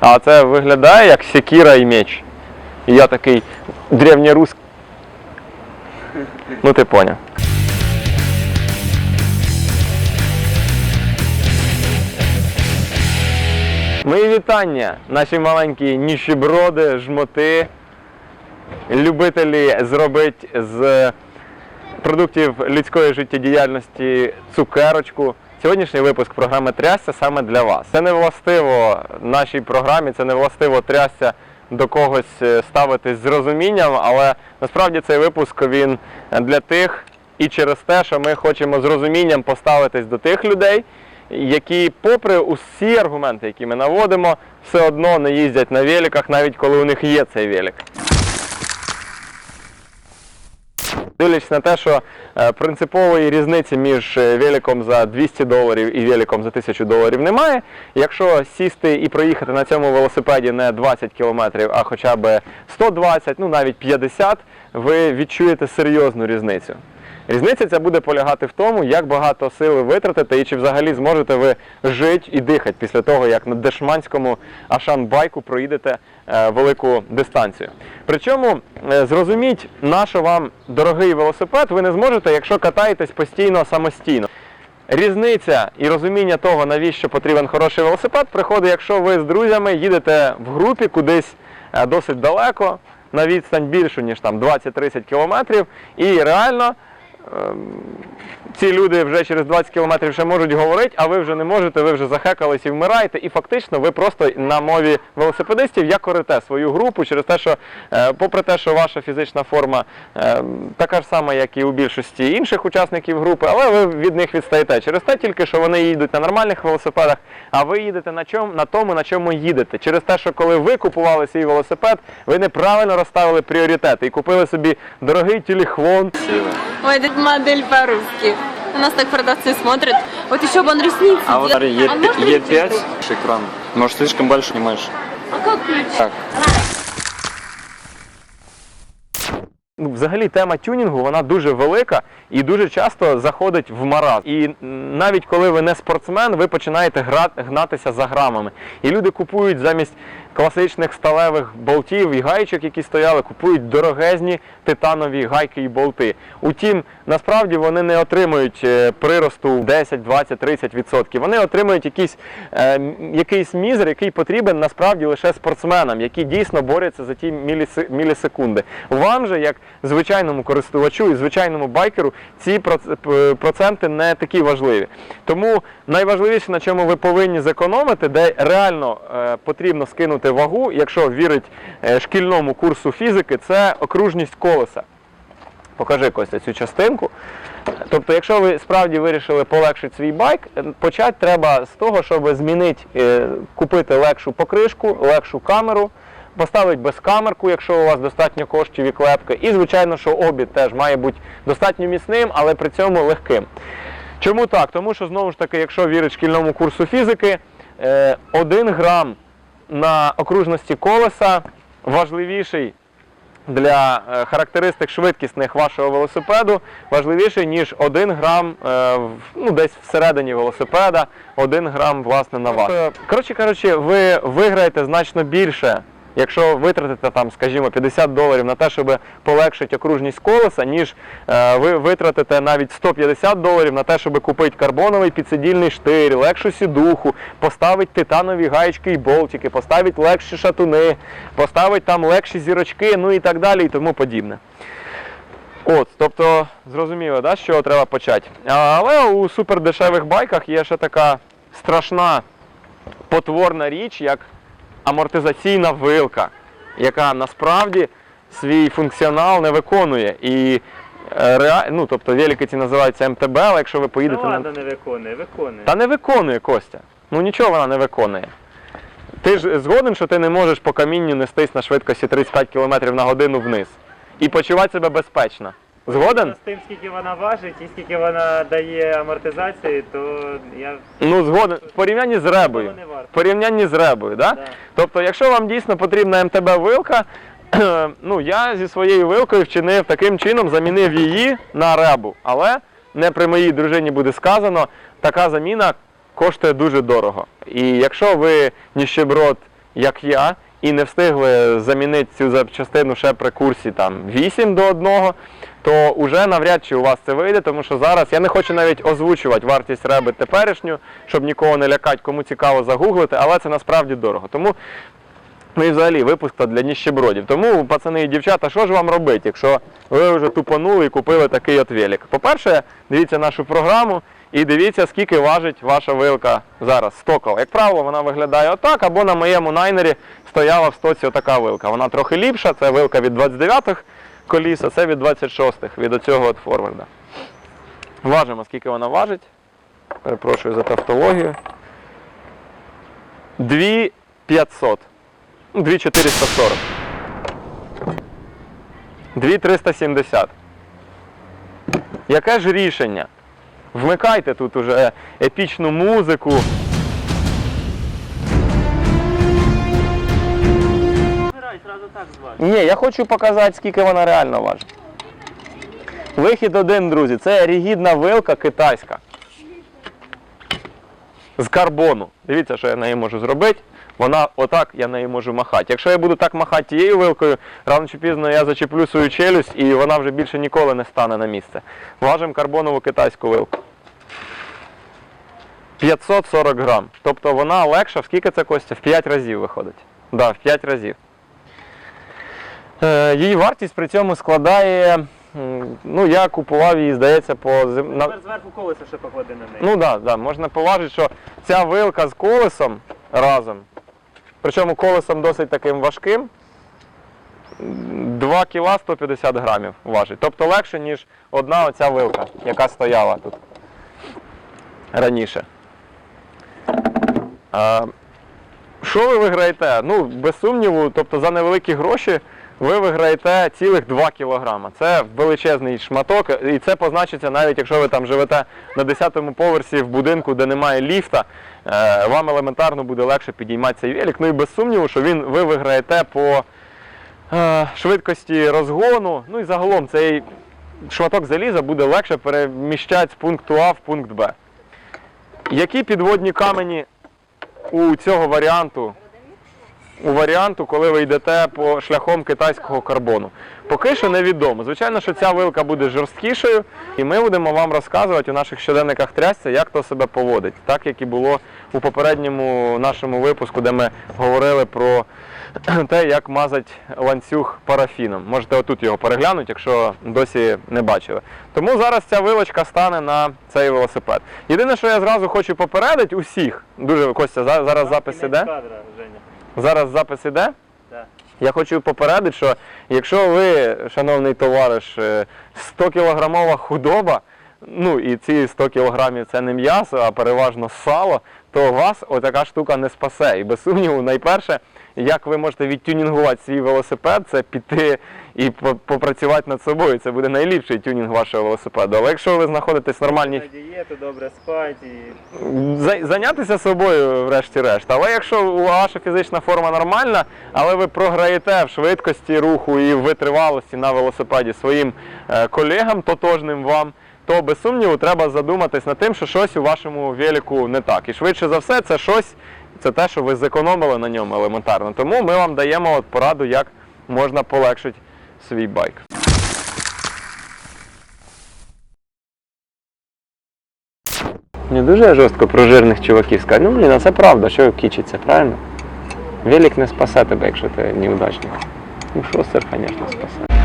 А це виглядає як секіра і меч. І я такий древньоруський. Ну ти поняв. Мої вітання, наші маленькі ніщеброди, жмоти, любителі зробити з продуктів людської життєдіяльності цукерочку. Сьогоднішній випуск програми Трясся саме для вас. Це не властиво нашій програмі, це не властиво трясся до когось е, ставитись з розумінням, але насправді цей випуск він для тих і через те, що ми хочемо з розумінням поставитись до тих людей, які, попри усі аргументи, які ми наводимо, все одно не їздять на великах, навіть коли у них є цей велик. Дивлячись на те, що е, принципової різниці між е, великом за 200 доларів і великом за 1000 доларів немає. Якщо сісти і проїхати на цьому велосипеді не 20 кілометрів, а хоча б 120, ну навіть 50, ви відчуєте серйозну різницю. Різниця ця буде полягати в тому, як багато сили витратите і чи взагалі зможете ви жити і дихати після того, як на дешманському ашан-байку проїдете е, велику дистанцію. Причому е, зрозуміть, на що вам дорогий велосипед, ви не зможете, якщо катаєтесь постійно самостійно. Різниця і розуміння того, навіщо потрібен хороший велосипед, приходить, якщо ви з друзями їдете в групі кудись е, досить далеко, на відстань більшу, ніж там 20-30 кілометрів, і реально ці люди вже через 20 кілометрів ще можуть говорити, а ви вже не можете, ви вже захекались і вмираєте, і фактично ви просто на мові велосипедистів якорите свою групу через те, що, е, попри те, що ваша фізична форма е, така ж сама, як і у більшості інших учасників групи, але ви від них відстаєте. Через те тільки, що вони їдуть на нормальних велосипедах, а ви їдете на чому на тому, на чому їдете. Через те, що коли ви купували свій велосипед, ви неправильно розставили пріоритети і купили собі дорогий телефон. Ой, модель по-русски. У нас так продавцы смотрят. Вот еще бы он ресницы А вот делал. Е- А можно Е5 включить? экран. Может, слишком большой снимаешь. А как включить? Так. Ну, взагалі тема тюнінгу вона дуже велика і дуже часто заходить в маразм. І м, навіть коли ви не спортсмен, ви починаєте гра- гнатися за грамами. І люди купують замість класичних сталевих болтів і гаєчок, які стояли, купують дорогезні титанові гайки і болти. Утім, насправді вони не отримують е, приросту 10, 20, 30 відсотків. Вони отримують якийсь, е, якийсь мізер, який потрібен насправді лише спортсменам, які дійсно борються за ті мілісекунди. Вам же, як звичайному користувачу і звичайному байкеру, ці проценти не такі важливі. Тому найважливіше, на чому ви повинні зекономити, де реально е, потрібно скинути вагу, якщо вірить е, шкільному курсу фізики, це окружність колеса. Покажи Костя цю частинку. Тобто, якщо ви справді вирішили полегшити свій байк, е, почати треба з того, щоб змінити, е, купити легшу покришку, легшу камеру, поставити безкамерку, якщо у вас достатньо коштів і клепки. І, звичайно, що обід теж має бути достатньо міцним, але при цьому легким. Чому так? Тому що знову ж таки, якщо вірить шкільному курсу фізики, 1 грам на окружності колеса важливіший для е, характеристик швидкісних вашого велосипеду важливіший, ніж 1 грам е, ну, десь всередині велосипеда, 1 грам власне на вас. Коротше кажучи, ви виграєте значно більше, якщо витратите там, скажімо, 50 доларів на те, щоб полегшити окружність колеса, ніж е, ви витратите навіть 150 доларів на те, щоб купити карбоновий підсидільний штир, легшу сідуху, поставити титанові гаєчки і болтики, поставити легші шатуни, поставити там легші зірочки, ну і так далі, і тому подібне. От, тобто, зрозуміло, да, з чого треба почати. Але у супердешевих байках є ще така страшна потворна річ, як амортизаційна вилка, яка насправді свій функціонал не виконує. І е, rea- ну, тобто велики ці називаються МТБ, але якщо ви поїдете Ну на. не виконує, виконує. Та не виконує Костя. Ну нічого вона не виконує. Ти ж згоден, що ти не можеш по камінню нестись на швидкості 35 км на годину вниз і почувати себе безпечно. Згоден? З тим, скільки вона важить і скільки вона дає амортизації, то я Ну, згоден. В порівнянні з ребою. Не варто. В порівнянні з ребою, да? Да. Тобто, якщо вам дійсно потрібна МТБ вилка, ну я зі своєю вилкою вчинив таким чином, замінив її на ребу. Але не при моїй дружині буде сказано, така заміна коштує дуже дорого. І якщо ви ніщеброд як я, і не встигли замінити цю запчастину ще при курсі там 8 до 1, то вже навряд чи у вас це вийде, тому що зараз я не хочу навіть озвучувати вартість реби теперішню, щоб нікого не лякати, кому цікаво загуглити, але це насправді дорого. Тому Ну і взагалі випуск то для ніщебродів. Тому, пацани і дівчата, що ж вам робити, якщо ви вже тупанули і купили такий от велик? По-перше, дивіться нашу програму і дивіться, скільки важить ваша вилка зараз стокова. Як правило, вона виглядає отак, або на моєму найнері стояла в стоці отака вилка. Вона трохи ліпша, це вилка від 29-х коліс, а це від 26-х, від оцього от форварда. Важимо, скільки вона важить. Перепрошую за тавтологію. 2500. Ну, 2440. 2370. Яке ж рішення? Вмикайте тут уже епічну музику. Ні, я хочу показати, скільки вона реально важить. Вихід один, друзі, це рігідна вилка китайська. З карбону. Дивіться, що я нею можу зробити. Вона отак я нею можу махати. Якщо я буду так махати тією вилкою, рано чи пізно я зачеплю свою челюсть і вона вже більше ніколи не стане на місце. Важимо карбонову китайську вилку. 540 грам. Тобто вона легша, скільки це Костя? В 5 разів виходить. Да, в 5 разів. Е, її вартість при цьому складає. Ну, я купував її, здається, по на... Тепер зверху колесо ще поклади на неї. Ну так, да, да, можна поважити, що ця вилка з колесом разом, причому колесом досить таким важким, 2 кг 150 грамів важить. Тобто легше, ніж одна оця вилка, яка стояла тут раніше. А, що ви виграєте? Ну, без сумніву, тобто за невеликі гроші ви виграєте цілих 2 кілограма. Це величезний шматок, і це позначиться навіть якщо ви там живете на 10-му поверсі в будинку, де немає ліфта, е, вам елементарно буде легше підіймати цей велик. Ну і без сумніву, що він, ви виграєте по е, швидкості розгону. Ну і загалом цей шматок заліза буде легше переміщати з пункту А в пункт Б. Які підводні камені у цього варіанту, у варіанту, коли ви йдете по шляхом китайського карбону. Поки що невідомо. Звичайно, що ця вилка буде жорсткішою, і ми будемо вам розказувати у наших щоденниках трясця, як то себе поводить, так як і було у попередньому нашому випуску, де ми говорили про те, як мазать ланцюг парафіном. Можете отут його переглянути, якщо досі не бачили. Тому зараз ця вилочка стане на цей велосипед. Єдине, що я зразу хочу попередити усіх, дуже Костя, зараз запис іде. Зараз запис іде. Так. Я хочу попередити, що якщо ви, шановний товариш, е, 100 кілограмова худоба, ну і ці 100 кілограмів це не м'ясо, а переважно сало, то вас отака штука не спасе. І без сумніву, найперше, як ви можете відтюнінгувати свій велосипед, це піти і по- попрацювати над собою. Це буде найліпший тюнінг вашого велосипеду. Але якщо ви знаходитесь в нормальній дієту, добре спати і зайнятися собою, врешті-решт. Але якщо ваша фізична форма нормальна, але ви програєте в швидкості руху і в витривалості на велосипеді своїм е, колегам, тотожним вам, то без сумніву треба задуматись над тим, що щось у вашому велику не так. І швидше за все, це щось, це те, що ви зекономили на ньому елементарно. Тому ми вам даємо от пораду, як можна полегшити свій байк. Не дуже жорстко про жирних чуваків сказати. Ну блін, а це правда, що кічиться, правильно? Велик не спасе тебе, якщо ти неудачник. Ну шостер, звісно, спасе.